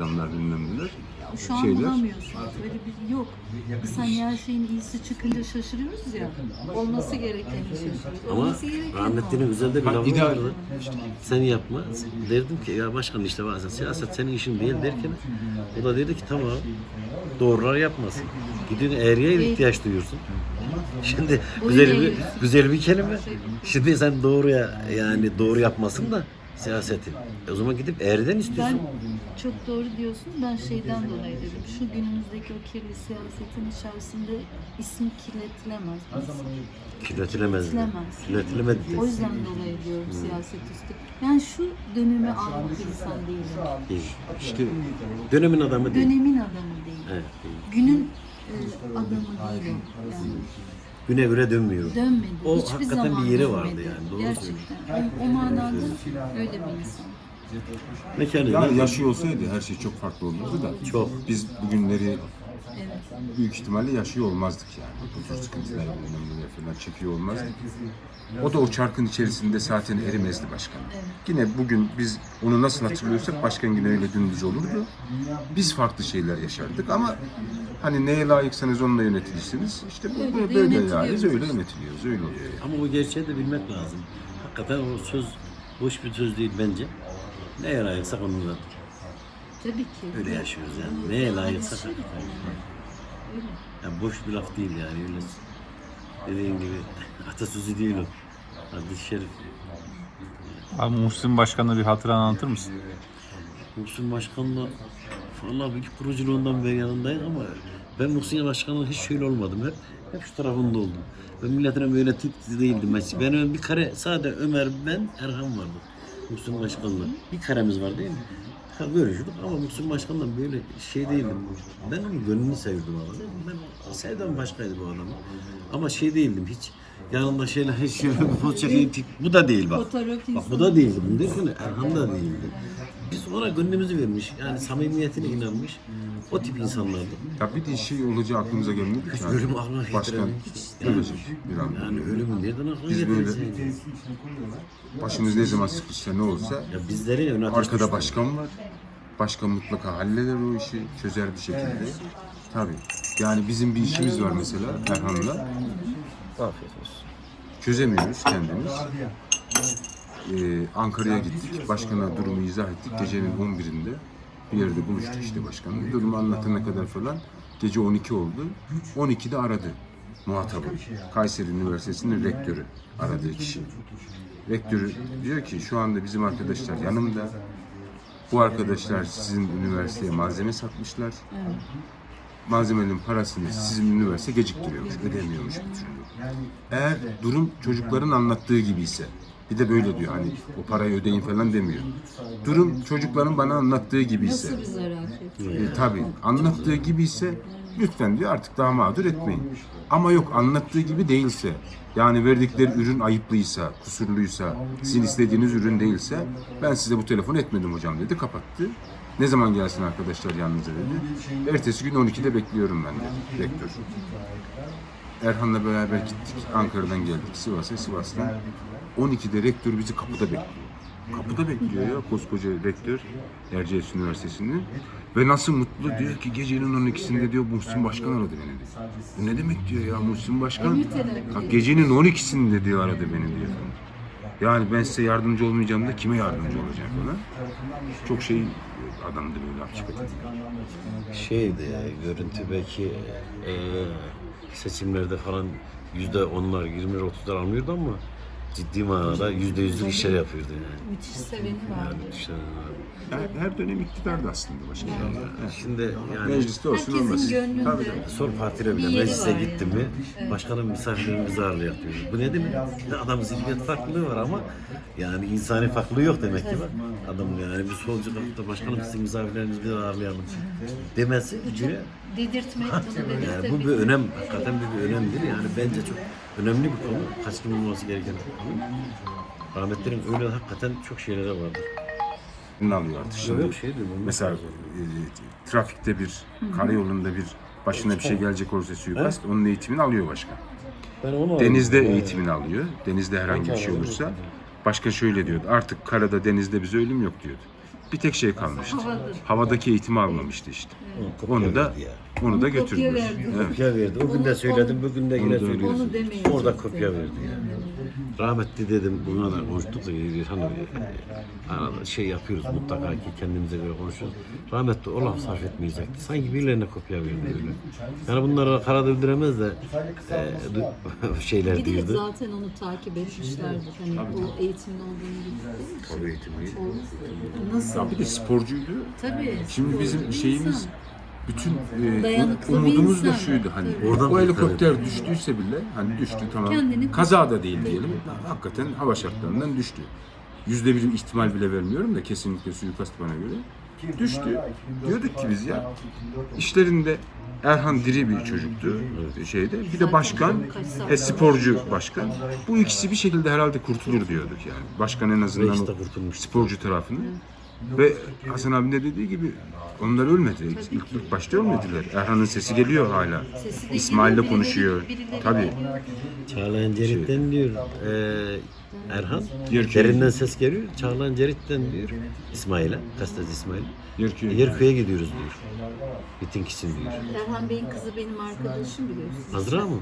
adamlar bilmem neler. Şu an şeyler. bulamıyorsunuz. Öyle bir yok. Biz hani her şeyin iyisi çıkınca şaşırıyoruz ya. Olması gerekeni şaşırıyoruz. Ama Olması gerekeni rahmetlinin oldu. güzel de bir lafı ideal. vardı. Sen yapma. Derdim ki ya başkan işte bazen siyaset senin işin değil derken o da dedi ki tamam doğrular yapmasın. Gidiyorsun eğriye ihtiyaç duyuyorsun. Şimdi güzel bir güzel bir kelime. Şimdi sen doğruya yani doğru yapmasın da siyaseti. E o zaman gidip eğriden istiyorsun. Ben çok doğru diyorsun. Ben şeyden dolayı dedim. Şu günümüzdeki o kirli siyasetin içerisinde isim kirletilemez. Kirletilemez. Kirletilemez. Kirletilemez. O yüzden dolayı diyorum siyaset üstü. Yani şu dönemi almış insan değilim. Değil. İşte Dönemin adamı değil. Dönemin adamı değil. Evet, değil. Günün e, adamı değilim. Yani Güne göre dönmüyor. dönmedi. O Hiçbir hakikaten zaman bir yeri dönmedi. vardı yani, doğru Gerçekten. O, o manada öyle bir insan. Mekanı yani yaşıyor olsaydı her şey çok farklı olurdu da. Çok. Biz bugünleri Evet. büyük ihtimalle yaşıyor olmazdık yani. Bu tür sıkıntılar, falan çekiyor olmazdık. O da o çarkın içerisinde zaten erimezdi başkan. Yine bugün biz onu nasıl hatırlıyorsak başkan yine öyle dümdüz olurdu. Biz farklı şeyler yaşardık ama hani neye layıksanız onunla yönetilirsiniz. İşte bu- Öyle de böyle, böyle yönetiliyoruz. yani öyle yönetiliyoruz, öyle oluyor yani. Ama bu gerçeği de bilmek lazım. Hakikaten o söz boş bir söz değil bence. Neye layıksak onunla Tabii ki. öyle yaşıyoruz yani. Neye layıksak. Öyle. Yani boş bir laf değil yani öyle dediğin gibi atasözü değil o. Hadis-i şerif. Abi Muhsin Başkan'la bir hatıra anlatır mısın? Muhsin Başkan'la valla bir kuruculuğundan beri yanındayız ama ben Muhsin Başkan'la hiç şöyle olmadım. Hep, hep şu tarafında oldum. Ben milletine böyle tip değildim. Ben ben bir kare sade Ömer, ben, Erhan vardı. Muhsin Başkan'la. Bir karemiz var değil mi? Ha, görüşürdük ama Muhsin Başkan'la böyle şey değildim. Ben onun gönlünü sevdim ama. Ben sevdam başkaydı bu adamı. Ama şey değildim hiç. Yanında şeyle hiç şöyle bir poz çekeyim. Bu da değil bak. Fotoğraf Bak bu da değildi. Bunu derken Erhan da değildi. Biz ona gönlümüzü vermiş. Yani samimiyetine inanmış. O tip insanlardı. Ya bir de şey olacağı aklımıza gelmedi ki. zaten. Ölüm aklına Başkan getiremedik. ölecek bir an. Yani ölümün nereden aklına Biz böyle-? Başımız ne zaman sıkışsa ne olsa Ya bizleri ön ateş arkada başkan var. Başkan mutlaka halleder o işi, çözer bir şekilde. Tabii. Yani bizim bir işimiz var mesela Erhan'la. Afiyet olsun. Çözemiyoruz kendimiz. Ee, Ankara'ya gittik. Başkana durumu izah ettik. Gecenin 11'inde bir yerde buluştuk işte başkanla. Durumu anlatana kadar falan gece 12 oldu. 12'de aradı muhatabı. Kayseri Üniversitesi'nin rektörü aradığı kişi. Rektörü diyor ki şu anda bizim arkadaşlar yanımda. Bu arkadaşlar sizin üniversiteye malzeme satmışlar. Malzemenin parasını sizin üniversite geciktiriyormuş, ödemiyormuş bir türlü. Eğer durum çocukların anlattığı gibi ise, bir de böyle diyor hani o parayı ödeyin falan demiyor. Durum çocukların bana anlattığı gibi ise, Nasıl bir zarafet? e, tabii anlattığı gibi ise lütfen diyor artık daha mağdur etmeyin. Ama yok anlattığı gibi değilse, yani verdikleri ürün ayıplıysa, kusurluysa, sizin istediğiniz ürün değilse ben size bu telefon etmedim hocam dedi kapattı. Ne zaman gelsin arkadaşlar yanınıza dedi. Ertesi gün 12'de bekliyorum ben dedi rektör. Erhan'la beraber gittik. Ankara'dan geldik Sivas'a, Sivas'tan. 12'de rektör bizi kapıda bekliyor. Kapıda bekliyor ya koskoca rektör Erciyes Üniversitesi'nin. Ve nasıl mutlu diyor ki gecenin 12'sinde diyor Muhsin Başkan aradı beni diyor. Bu ne demek diyor ya Muhsin Başkan? Ha, gecenin 12'sinde diyor aradı beni diyor. Yani ben size yardımcı olmayacağım da kime yardımcı olacağım falan. Çok şey adamdı böyle hakikaten. Şeydi ya, görüntü belki e, seçimlerde falan yüzde onlar, yirmiler, otuzlar almıyordu ama ciddi manada yüzde yüzlük işler yapıyordu yani. Müthiş seveni vardı. Yani işte, Her, her dönem iktidardı aslında başkan. şimdi yani Mecliste olsun Herkesin olmasın. gönlünde Tabii. Sol partiyle Bir bile yeri meclise var gitti mi başkanın misafirlerimizi ağırlıyor diyor. Bu ne demek? Adam zihniyet farklılığı var ama yani insani farklılığı yok demek ki bak. Adam yani bir solcu kalkıp da başkanım sizin misafirlerinizi bir ağırlayalım demesi gücüne dedirtmek bunu yani bu bir önem, hakikaten bir, bir önemdir. Yani bence çok önemli bir konu. Kaçkın olması gereken bir konu. Rahmetlerin öyle hakikaten çok şeyleri vardır. Ne alıyor artık şimdi? Yok şey. Mesela e, trafikte bir, karayolunda bir başına bir şey gelecek olursa suikast, onun eğitimini alıyor başkan. ben onu Denizde aldım. eğitimini alıyor. Denizde herhangi bir şey olursa. Başka şöyle diyordu. Artık karada, denizde bize ölüm yok diyordu. Bir tek şey kalmıştı. Havada. Havadaki eğitimi almamıştı işte. Onu da. Onu da Onu kopya götürdüler. verdi. Evet. Kopya verdi. O gün Onu- de söyledim, onu- bugün de Onu yine söylüyorsun. Onu demeyin. Orada kopya verdi ya. Rahmetli dedim, buna da konuştuk da hani e, arada şey yapıyoruz mutlaka ki kendimize göre konuşuyoruz. Rahmetli o laf sarf etmeyecekti. Sanki birilerine kopya verdi öyle. Yani bunlara kara dövdüremez de e, du- şeyler de diyordu. zaten onu takip etmişlerdi. Hani o eğitimin olduğunu bildi. Tabii eğitimi. O nasıl? Ya bir de sporcuydu. Tabii. Şimdi sporcu bizim bir şeyimiz insan. Bütün e, umudumuz da şuydu hani. Oradan o helikopter düştüyse bile hani düştü tamam Kendini- kaza da değil diyelim hakikaten hava şartlarından düştü. Yüzde bir ihtimal bile vermiyorum da kesinlikle suikast bana göre. Düştü. Diyorduk ki biz ya işlerinde Erhan diri bir çocuktu şeyde. Bir de başkan, e, sporcu başkan. Bu ikisi bir şekilde herhalde kurtulur diyorduk yani. Başkan en azından işte o sporcu tarafını. Ve Hasan abinin de dediği gibi onlar ölmedi. İlk, ilk başta ölmediler. Erhan'ın sesi geliyor hala. İsmail'le konuşuyor. Tabii. Çağlayan Cerit'ten diyor e, Erhan. Diyor ki- Derinden ses geliyor. Çağlayan Cerit'ten diyor İsmail'e, gazeteci İsmail. Yerköy. Yerköy'e gidiyoruz diyor. Bitinkisin diyor. Erhan Bey'in kızı benim arkadaşım biliyorsunuz. Azra mı?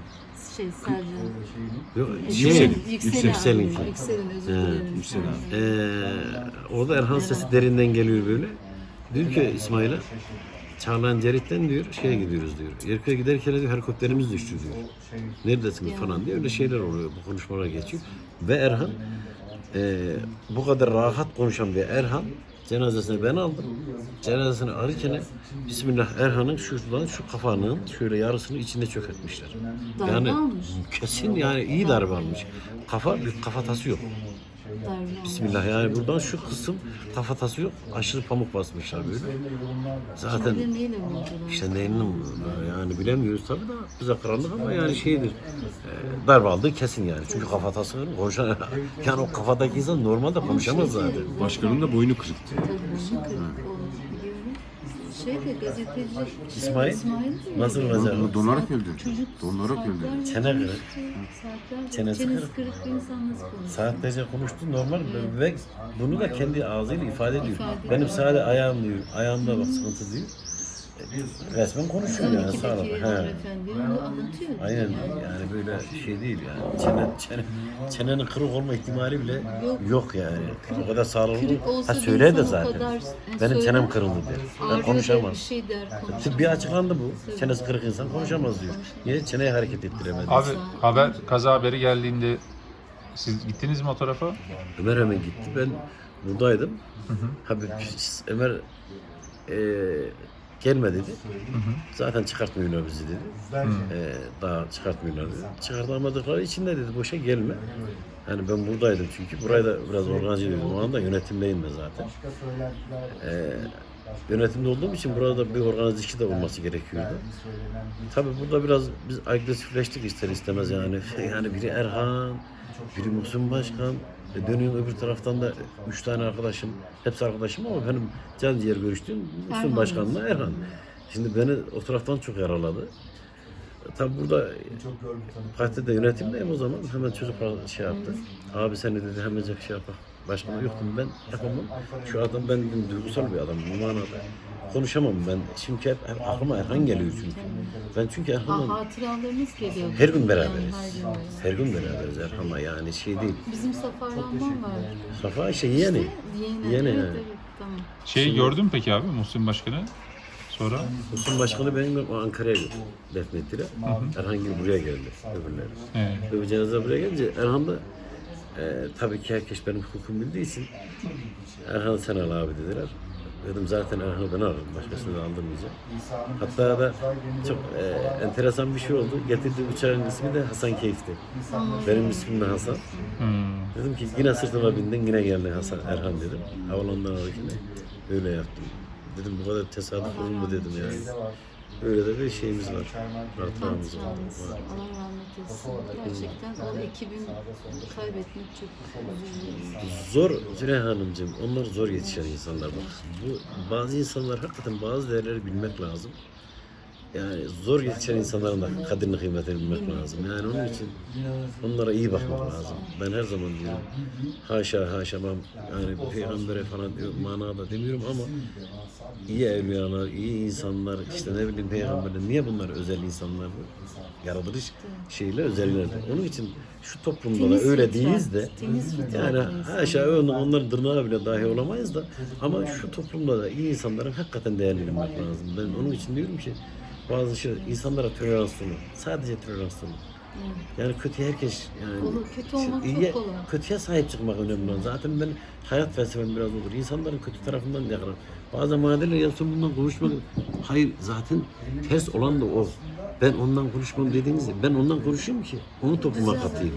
Şey Sercan. Yok, Yüksel'in. şey, Yüksel'in. Yüksel'in. abi, Yüksel'in özür He, dilerim. Yüksel'in. Ee, orada Erhan sesi derinden geliyor böyle. Diyor ki İsmail'e Çağlayan Cerit'ten diyor şeye gidiyoruz diyor. Yerköy'e giderken diyor helikopterimiz düştü diyor. Neredesiniz falan diye öyle şeyler oluyor. Bu konuşmalar geçiyor. Ve Erhan e, bu kadar rahat konuşan bir Erhan cenazesini ben aldım. Cenazesini alırken Bismillah Erhan'ın şuradan şu kafanın şöyle yarısını içinde çökertmişler. Darbe Yani almış. kesin yani iyi darbe almış. Kafa bir kafatası yok. Bismillah yani buradan şu kısım kafatası yok. Aşırı pamuk basmışlar böyle. Zaten de neyle vurdular? işte yani bilemiyoruz tabii da bize krallık ama yani şeydir. E, darbe aldığı kesin yani. Çünkü kafatası konuşan yani o kafadaki insan normalde konuşamaz zaten. Başkanın da boynu kırıktı. Tabii bunu kırık Şey gazeteci İsmail, İsmail nasıl olacak? Onu donarak öldürdü. Çocuk Donarak saatlerce öldürdü. Çene kırık. Saatlerce. Çenesi kırık. kırık bir insan nasıl konuşuyor? Saatlerce konuştu normal ve bunu da kendi ağzıyla ifade ediyor. İfade ediyor. Benim sadece ayağım diyor. Ayağımda bak sıkıntı diyor. Resmen konuşuyor yani sağ ol. Tabii ki He. anlatıyor. Aynen yani böyle şey değil yani. Çene, çene, çenenin kırık olma ihtimali bile yok, Yok. yani. O kadar sağlıklı. Kırık olsa Ha bir söyler de insan o zaten. kadar- yani Benim söyler. çenem kırıldı der. Ben Ağrıyor konuşamam. Bir şey der konuşamaz. Tıbbi açıklandı bu. Çenesi kırık insan konuşamaz diyor. Niye? Çeneyi hareket ettiremedi. Abi haber kaza haberi geldiğinde siz gittiniz mi o tarafa? Ömer hemen gitti. Ben buradaydım. Abi Ömer e, gelme dedi. Zaten çıkartmıyorlar bizi dedi. E, daha çıkartmıyorlar dedi. Çıkartamadıkları için de dedi boşa gelme. Yani ben buradaydım çünkü. Burayı da biraz organize ediyordum. O anda yönetimdeyim ben zaten. E, yönetimde olduğum için burada bir organize işi de olması gerekiyordu. Tabii burada biraz biz agresifleştik ister istemez yani. Yani biri Erhan, biri Muhsin Başkan, e dönüyorum öbür taraftan da üç tane arkadaşım, hepsi arkadaşım ama benim can ciğer görüştüğüm Erhan Başkan'la Erhan. Şimdi beni o taraftan çok yaraladı. Tabii burada partide yönetimdeyim o zaman hemen çocuklar şey yaptı. Abi sen de dedi hemen şey yapar. Başkanı yoktum ben yapamam. Şu adam ben dedim, duygusal bir adam bu manada. Konuşamam ben. Çünkü hep, hep aklıma Erhan geliyor çünkü. Ben çünkü Ha, Erhan'la hatıralarımız geliyor. her gün Yani beraberiz. her beraber. Her gün beraberiz Erhan'la yani şey değil. Bizim Safa Rahman var. Safa işte yeğeni. Yeğeni. Yeğeni, evet, yani. evet, tamam. Şeyi gördün mü peki abi Muhsin Başkan'ı? Sonra? Muhsin Başkanı benim Ankara'ya defnettiler. Erhan gibi buraya geldi öbürleri. Evet. Öbür cenaze buraya gelince Erhan da e, tabii ki herkes benim hukukum bildiği için Erhan sen al abi dediler. Dedim zaten Erhan'ı ben alırım. Başkasını da aldırmayacağım. Hatta da çok e, enteresan bir şey oldu. Getirdiği uçağın ismi de Hasan Keyif'ti. Benim ismim de Hasan. Hmm. Dedim ki yine sırtıma bindin yine geldi Hasan Erhan dedim. Havalandan alırken öyle yaptım. Dedim bu kadar tesadüf olur mu dedim yani. Öyle de bir şeyimiz var. Hatıramız var. Allah rahmet etsin. Gerçekten o ekibin kaybetmek çok üzücü. Zor Züleyha Hanımcığım, onlar zor yetişen insanlar bak. Bu bazı insanlar hakikaten bazı değerleri bilmek lazım. Yani zor yetişen insanların da kadrini kıymetini bilmek lazım. Yani onun için onlara iyi bakmak lazım. Ben her zaman diyorum. Haşa haşa ben yani peygambere falan manada demiyorum ama iyi evliyalar, iyi insanlar, işte ne bileyim peygamberler niye bunlar özel insanlar? Yaratılış şeyle özellerdir. Onun için şu toplumda da öyle değiliz de yani haşa onlar, onların tırnağı bile dahi olamayız da ama şu toplumda da iyi insanların hakikaten değerli bilmek lazım. Ben onun için diyorum ki bazı şey insanlara tolerans olun. Sadece tolerans olun. Yani kötü herkes yani Olur, kötü olmak çok iyiye- kolay. kötüye sahip çıkmak önemli olan. Zaten ben hayat felsefem biraz olur. İnsanların kötü tarafından yakalar. Bazen bana derler ya sen bundan konuşma. Hayır zaten ters olan da o. Ben ondan konuşmam dediğinizde ben ondan konuşayım ki onu topluma katayım.